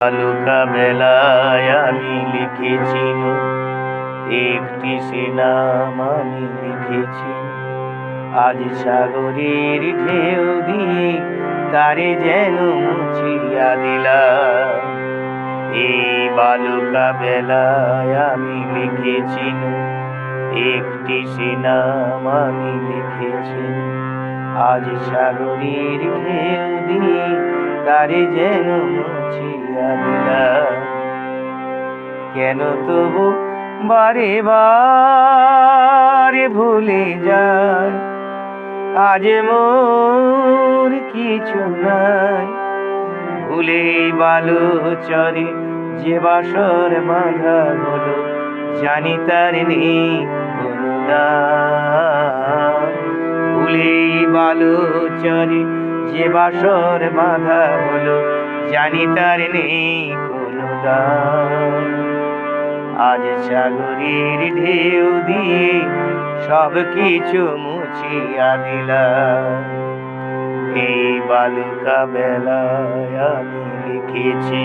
বালুকা বেলায় আমি লিখেছি একটি সিনাম আমি লিখেছি আজ সাগরের ঢেউ দিয়ে তারে যেন মুছিয়া দিলাম। এই বালুকা বেলায় আমি লিখেছি একটি সিনাম আমি লিখেছি আজ সাগরের ঢেউ তারে যেন মুছিয়া দিলাম কেন তবু বারে বারে ভুলে যায়? আজ মোর কিছু নাই। ভুলে বালু চরে যে বাসর বাঁধা বলো জানি তার নেই কোনো দাম ভুলে বালু চরে যে বাসর বাঁধা বলো জানি তার নেই কোনো দাম। আজ সাগরের ঢেউ দিয়ে সব কিছু মুছিয়া দিলাম। এই বালুকা বেলায় আমি লিখেছি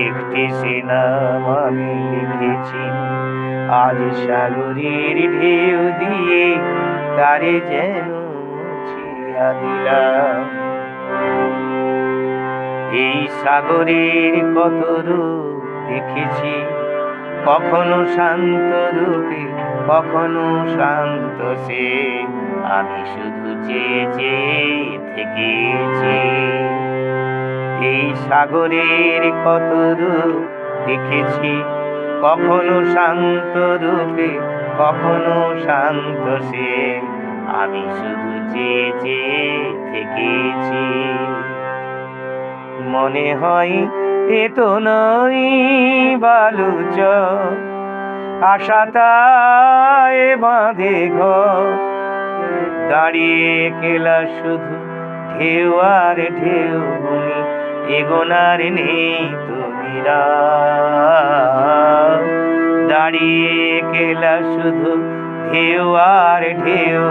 একটি সিনাম আমি লিখেছি আজ সাগরের ঢেউ দিয়ে তারে যেন মুছিয়া দিলাম এই সাগরের কত রূপ দেখেছি, কখনো শান্ত রূপে, কখনো শান্ত সে। আমি শুধু চেয়ে চেয়ে থেকেছি। এই সাগরের কত রূপ দেখেছি, কখনো শান্ত রূপে, কখনো শান্ত সে। আমি শুধু চেয়ে চেয়ে থেকেছি। মনে হয় এ তো নয় বালুচ, আশা তাই বাঁধে ঘর। দাঁড়িয়ে কেলা শুধু ঢেউ আর ঢেউ এগোনার নেই তুমিরা ঢেউ আর ঢেউ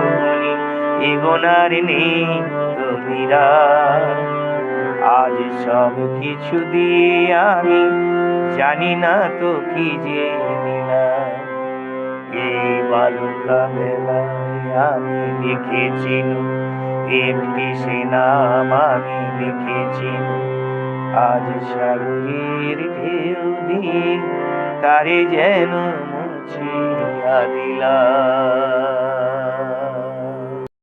এগোনার নেই তুমিরা আজ সব কিছু দিয়ে আমি জানি না তো কি যে নিলাম। এই আমি লিখেছি একটি সিনাম আমি লিখেছি আজ সাগরের ঢেউ দিয়ে তারে যেন বাঁচিয়া দিলা